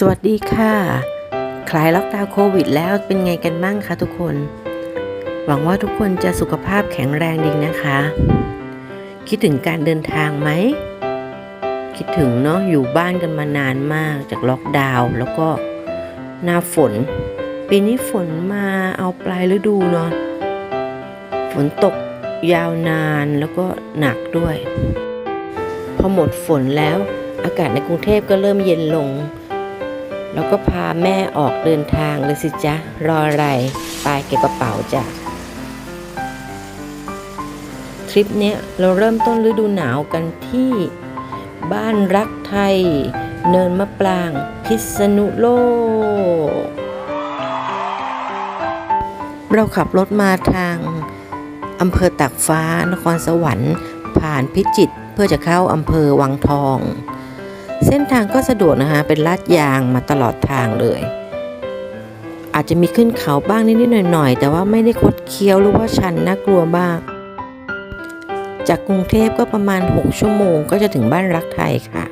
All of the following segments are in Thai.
สวัสดีค่ะ คลายล็อกดาวน์โควิดแล้วเป็นไงกันบ้างคะทุกคน หวังว่าทุกคนจะสุขภาพแข็งแรงดีนะคะ คิดถึงการเดินทางไหม คิดถึงเนาะอยู่บ้านกันมานานมากจากล็อกดาวน์แล้วก็หน้าฝน ปีนี้ฝนมาเอาปลายฤดูเนาะฝนตกยาวนานแล้วก็หนักด้วย พอหมดฝนแล้วอากาศในกรุงเทพก็เริ่มเย็นลง แล้วก็พาแม่ออกเดินทางเลยสิจ๊ะ รออะไรไปเก็บกระเป๋าจ้ะ ทริปเนี้ยเราเริ่มต้นฤดูหนาวกันที่บ้านรักไทย เนินมะปราง พิษณุโลก เราขับรถมาทางอำเภอตากฟ้านครสวรรค์ ผ่านพิจิตรเพื่อจะเข้าอำเภอวังทอง เส้นทางก็สะดวกนะคะ เป็นลาดยางมาตลอดทางเลย อาจจะมีขึ้นเขาบ้างนิดๆหน่อยๆ แต่ว่าไม่ได้คดเคี้ยวหรือว่าชันน่ากลัวบ้าง จากกรุงเทพก็ประมาณ 6 ชั่วโมงก็จะถึงบ้านรักไทยค่ะ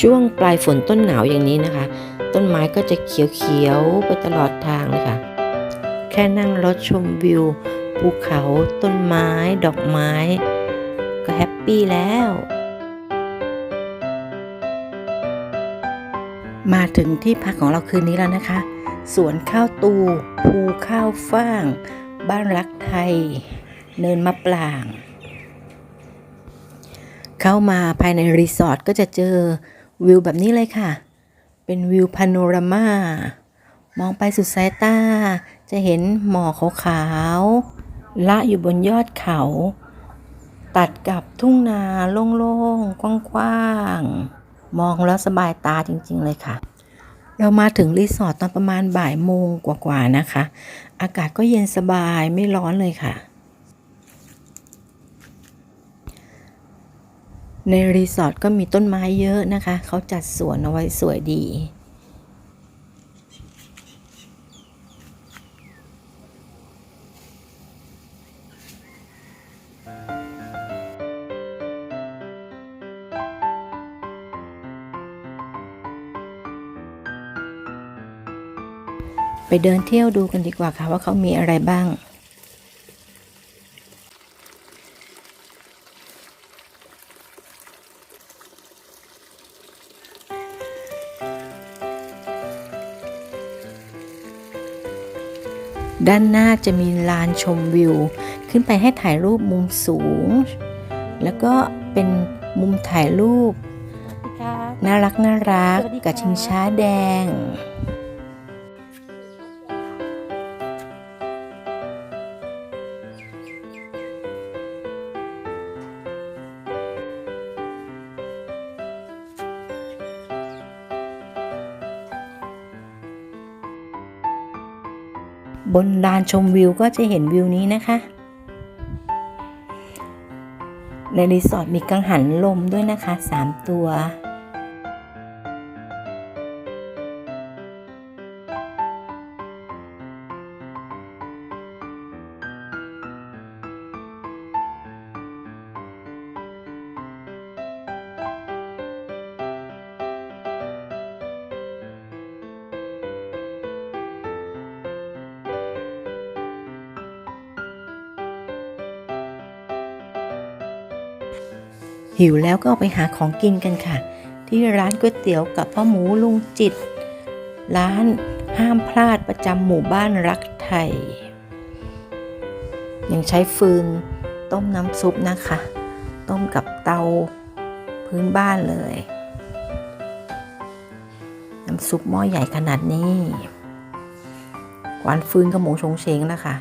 ช่วงปลายฝนต้นหนาวอย่างนี้นะคะ ต้นไม้ก็จะเขียวๆไปตลอดทางเลยค่ะ แค่นั่งรถชมวิวภูเขาต้นไม้ ดอกไม้ ก็แฮปปี้แล้ว มาถึงที่พักของเราคืนนี้แล้วนะคะ สวนข้าวตู ภูข้าวฟ่าง บ้านรักไทย เนินมะปราง เข้ามาภายในรีสอร์ทก็จะเจอวิวแบบนี้เลยค่ะ เป็นวิวพาโนรามามองไปสุดสายตา จะเห็นหมอกขาวๆละอยู่บนยอดเขา ตัดกับทุ่งนาโล่งๆกว้างๆ มองแล้วสบายตาจริง ๆ เลยค่ะ เรามาถึงรีสอร์ทตอนประมาณบ่ายโมงกว่าๆนะคะ อากาศก็เย็นสบายไม่ร้อนเลยค่ะ ในรีสอร์ทก็มีต้นไม้เยอะนะคะ เขาจัดสวนเอาไว้สวยดี ไปเดินเที่ยวดูกันดีกว่าค่ะว่าเขามีอะไรบ้าง ด้านหน้าจะมีลานชมวิว ขึ้นไปให้ถ่ายรูปมุมสูง แล้วก็เป็นมุมถ่ายรูป น่ารักน่ารักกับชิงช้าแดง บนลานชมวิวก็จะเห็นวิวนี้นะคะ ในรีสอร์ทมีกังหันลมด้วยนะคะ 3 ตัว หิวแล้วก็ออกไปหาของกินกันค่ะ ที่ร้านก๋วยเตี๋ยวกับพ่อหมูลุงจิต ร้านห้ามพลาดประจำหมู่บ้านรักไทย ยังใช้ฟืนต้มน้ำซุปนะคะ ต้มกับเตาพื้นบ้านเลย น้ำซุปหม้อใหญ่ขนาดนี้ควันฟืนกระหมงชงเชงนะคะ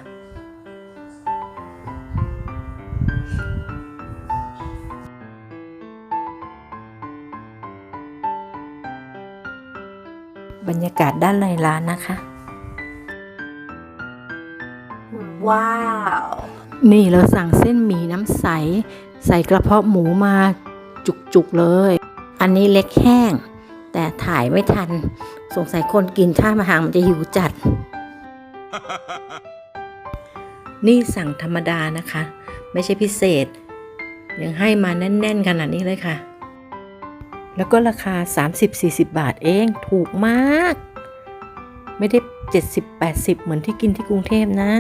ด้านในร้านนะคะ ว้าว นี่เราสั่งเส้นหมี่น้ำใส ใส่กระเพาะหมูมาจุกๆเลย อันนี้เล็กแห้ง แต่ถ่ายไม่ทัน สงสัยคนกินท่ามาหางมันจะหิวจัด นี่สั่งธรรมดานะคะ ไม่ใช่พิเศษ ยังให้มาแน่น ๆ ขนาดนี้เลยค่ะแล้วก็ราคา 30-40 บาทเอง ถูกมาก ไม่ได้ 70-80 เหมือนที่กินที่กรุงเทพนะ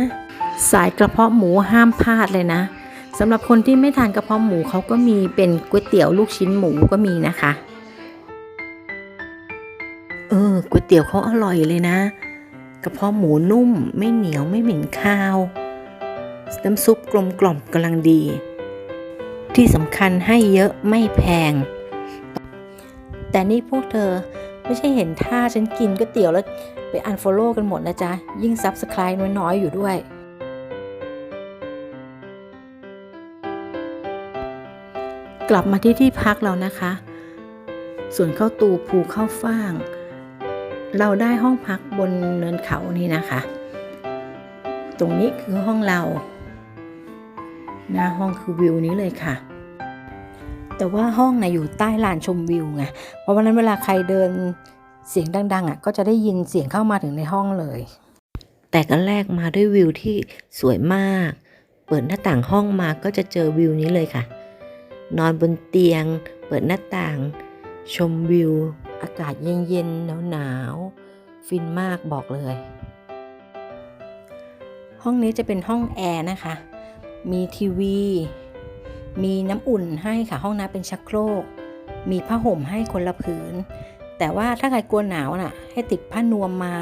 สายกระเพาะหมูห้ามพลาดเลยนะสำหรับคนที่ไม่ทานกระเพาะหมูเขาก็มีเป็นก๋วยเตี๋ยวลูกชิ้นหมูก็มีนะคะ เออก๋วยเตี๋ยวเขาอร่อยเลยนะ กระเพาะหมูนุ่มไม่เหนียวไม่เหม็นคาว น้ำซุปกลมกล่อมกำลังดี ที่สำคัญให้เยอะไม่แพง แต่นี่พวกเธอไม่ใช่เห็นท่าฉันกินก๋วยเตี๋ยวแล้วไป อันฟอลโล่กันหมดนะจ๊ะ ยิ่งซับสไคร b ์น้อยๆ อยู่ด้วย กลับมาที่ที่พักเรานะคะ ส่วนเข้าตูภูเข้าฟ่าง เราได้ห้องพักบนเนินเขานี่นะคะ ตรงนี้คือห้องเรา หน้าห้องคือวิวนี้เลยค่ะแต่ว่าห้องนะอยู่ใต้ลานชมวิวไง เพราะวันนั้นเวลาใครเดิน เสียงดังๆอะก็จะได้ยินเสียงเข้ามาถึงในห้องเลย แต่ก็แรกมาด้วยวิวที่สวยมาก เปิดหน้าต่างห้องมาก็จะเจอวิวนี้เลยค่ะ นอนบนเตียง เปิดหน้าต่าง ชมวิว อากาศเย็นๆหนาวๆฟินมากบอกเลย ห้องนี้จะเป็นห้องแอร์นะคะ มีทีวี มีน้ำอุ่นให้ค่ะห้องน้ำเป็นชักโครก มีผ้าห่มให้คนละผืน แต่ว่าถ้าใครกลัวหนาวน่ะ ให้ติดผ้านวมมา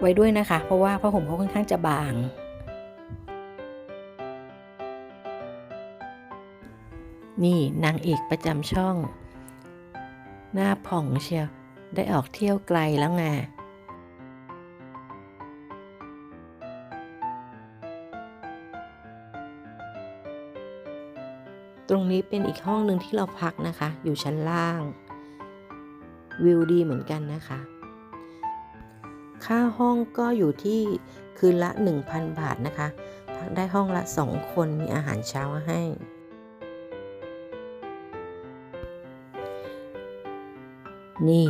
ไว้ด้วยนะคะ เพราะว่าผ้าห่มเขาค่อนข้างจะบาง นี่นางเอกประจำช่อง หน้าผ่องเชียว ได้ออกเที่ยวไกลแล้วไงตรงนี้เป็นอีกห้องหนึ่งที่เราพักนะคะ อยู่ชั้นล่าง วิวดีเหมือนกันนะคะ ค่าห้องก็อยู่ที่คืนละ 1,000 บาทนะคะ พักได้ห้องละ 2 คนมีอาหารเช้าให้ นี่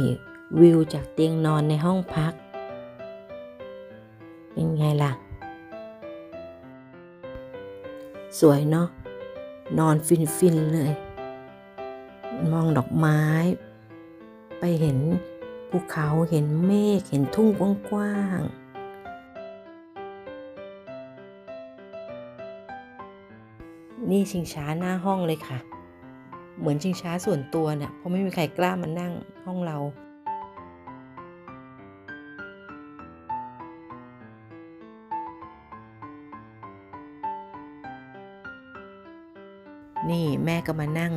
วิวจากเตียงนอนในห้องพัก เป็นไงล่ะ สวยเนาะนอนฟินฟินๆเลย มองดอกไม้ ไปเห็นภูเขาเห็นเมฆเห็นทุ่งกว้างๆ นี่ชิงช้าหน้าห้องเลยค่ะ เหมือนชิงช้าส่วนตัวเนี่ยเพราะไม่มีใครกล้ามานั่งห้องเรา นี่แม่ก็มานั่ง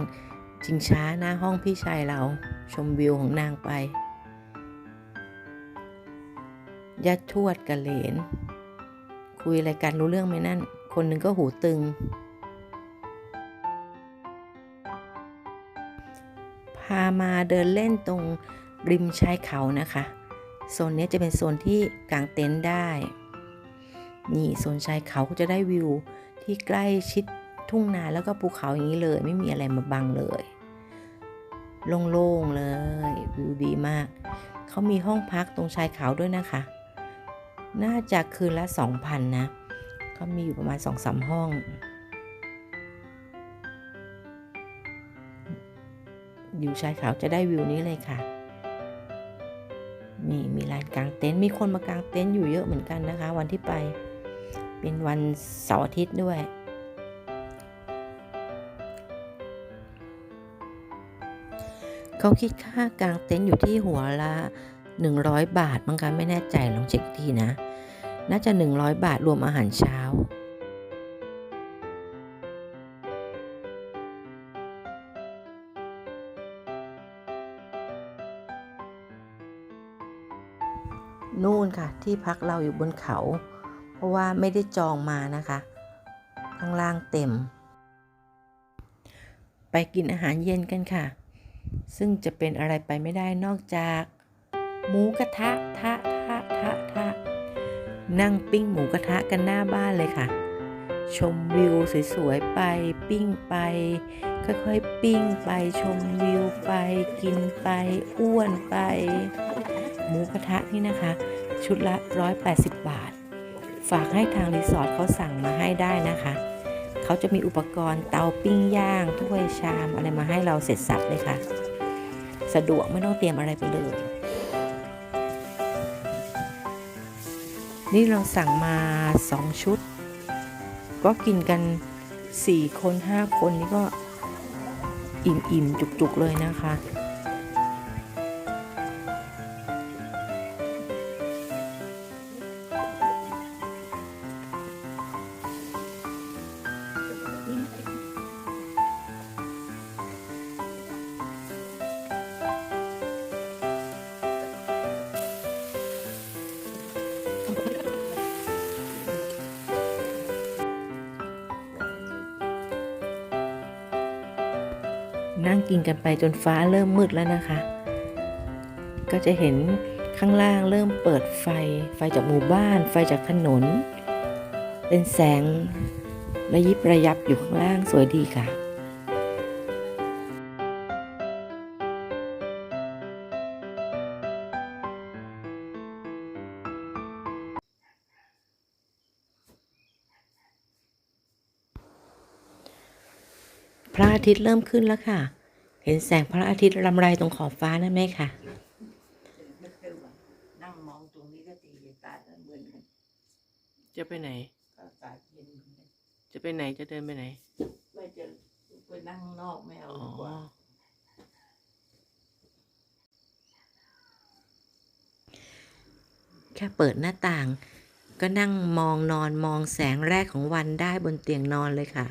ชิงช้าหน้าห้องพี่ชายเรา ชมวิวของนางไปยัดทวดกับเหลน คุยอะไรกันรู้เรื่องไหมนั่น คนหนึ่งก็หูตึง พามาเดินเล่นตรงริมชายเขานะคะ โซนนี้จะเป็นโซนที่กางเต็นท์ได้ นี่โซนชายเขาก็จะได้วิวที่ใกล้ชิดทุ่งนาแล้วก็ภูเขาอย่างนี้เลย ไม่มีอะไรมาบังเลย โล่งๆเลยวิวดีมาก เขามีห้องพักตรงชายเขาด้วยนะคะ น่าจะคืนละ 2,000 นะเขามีอยู่ประมาณ 2-3 ห้อง อยู่ชายเขาจะได้วิวนี้เลยค่ะ นี่มีลานกางเต็นท์มีคนมากางเต็นท์อยู่เยอะเหมือนกันนะคะ วันที่ไปเป็นวันเสาร์อาทิตย์ด้วย เขาคิดค่ากางเต็นท์อยู่ที่หัวละ 100 บาทมั้งไม่แน่ใจลองเช็คทีนะ น่าจะ 100 บาทรวมอาหารเช้านู่นค่ะ ที่พักเราอยู่บนเขา เพราะว่าไม่ได้จองมานะคะ ข้างล่างเต็ม ไปกินอาหารเย็นกันค่ะ ซึ่งจะเป็นอะไรไปไม่ได้นอกจาก หมูกระทะทะทะทะทะนั่งปิ้งหมูกระทะกันหน้าบ้านเลยค่ะ ชมวิวสวยๆไปปิ้งไป ค่อยๆปิ้งไปชมวิวไป กินไป อ้วนไป หมูกระทะนี่นะคะ ชุดละ 180 บาท ฝากให้ทางรีสอร์ทเขาสั่งมาให้ได้นะคะ เขาจะมีอุปกรณ์เตาปิ้งย่างถ้วยชามอะไรมาให้เราเสร็จสับเลยค่ะ สะดวกไม่ต้องเตรียมอะไรไปเลยนี่เราสั่งมาสองชุด ก็กินกัน 4 คน 5 คนนี่ก็อิ่มๆ จุกๆ เลยนะคะ นั่งกินกันไปจนฟ้าเริ่มมืดแล้วนะคะ ก็จะเห็นข้างล่างเริ่มเปิดไฟ ไฟจากหมู่บ้าน ไฟจากถนน เป็นแสงระยิบระยับอยู่ข้างล่างสวยดีค่ะ อาทิตย์เริ่มขึ้นแล้วค่ะ เห็นแสงพระอาทิตย์รำไรตรงขอบฟ้านั่นไหมคะไม่เคยว่านั่งมองตรงนี้ก็ตีจะตายแล้วเหมือนกันจะไปไหนก็อากาศเย็นเหมือนกันจะไปไหนจะเดินไปไหน ไม่จะไปนั่งข้างนอกไม่เอาดีกว่าแค่เปิดหน้าต่าง ก็นั่งมองนอนมองแสงแรกของวันได้บนเตียงนอนเลยค่ะ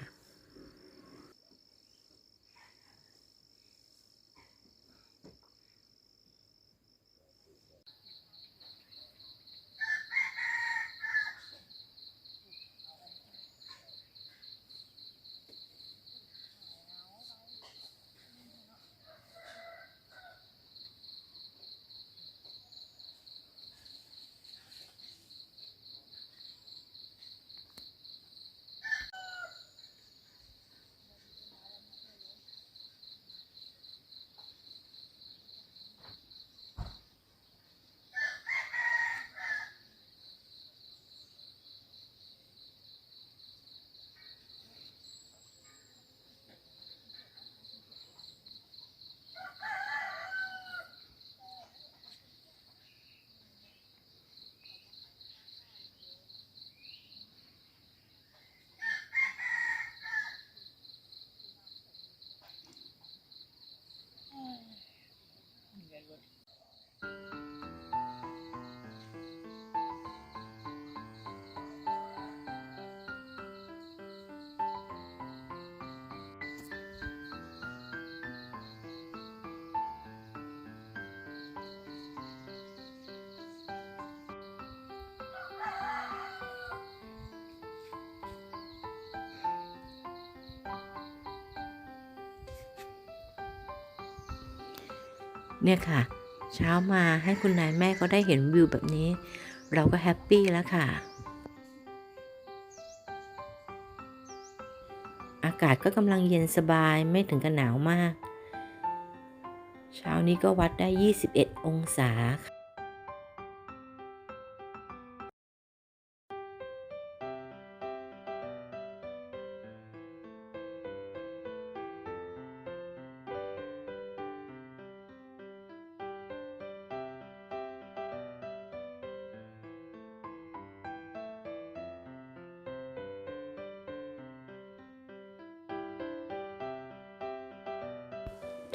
เนี่ยค่ะ เช้ามาให้คุณนายแม่ก็ได้เห็นวิวแบบนี้ เราก็แฮปปี้แล้วค่ะ อากาศก็กำลังเย็นสบายไม่ถึงกับหนาวมาก เช้านี้ก็วัดได้ 21 องศา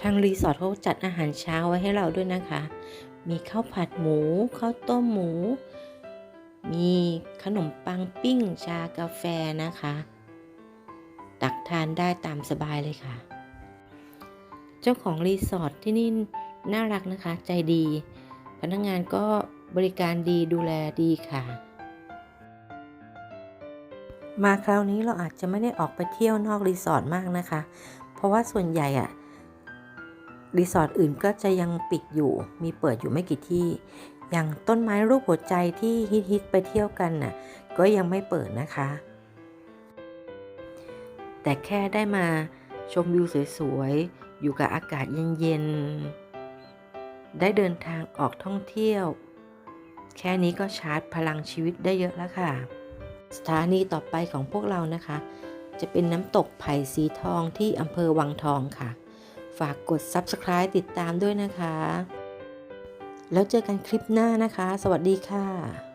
างรีสอร์ทเขาจัดอาหารเช้าไว้ให้เราด้วยนะคะ มีข้าวผัดหมูข้าวต้มหมู มีขนมปังปิ้ง ชากาแฟนะคะ ตักทานได้ตามสบายเลยค่ะ เจ้าของรีสอร์ทที่นี่น่ารักนะคะ ใจดี พนักงงานก็บริการดีดูแลดีค่ะ มาคราวนี้เราอาจจะไม่ได้ออกไปเที่ยวนอกรีสอร์ทมากนะคะ เพราะว่าส่วนใหญ่อะ รีสอร์ทอื่นก็จะยังปิดอยู่ มีเปิดอยู่ไม่กี่ที่ อย่างต้นไม้รูปหัวใจที่ฮิตๆไปเที่ยวกันน่ะ ก็ยังไม่เปิดนะคะ แต่แค่ได้มาชมวิวสวยๆ อยู่กับอากาศเย็นๆ ได้เดินทางออกท่องเที่ยว แค่นี้ก็ชาร์จพลังชีวิตได้เยอะแล้วค่ะ สถานีต่อไปของพวกเรานะคะ จะเป็นน้ำตกไผ่สีทองที่อำเภอวังทองค่ะ ฝากกด Subscribe ติดตามด้วยนะคะ แล้วเจอกันคลิปหน้านะคะ สวัสดีค่ะ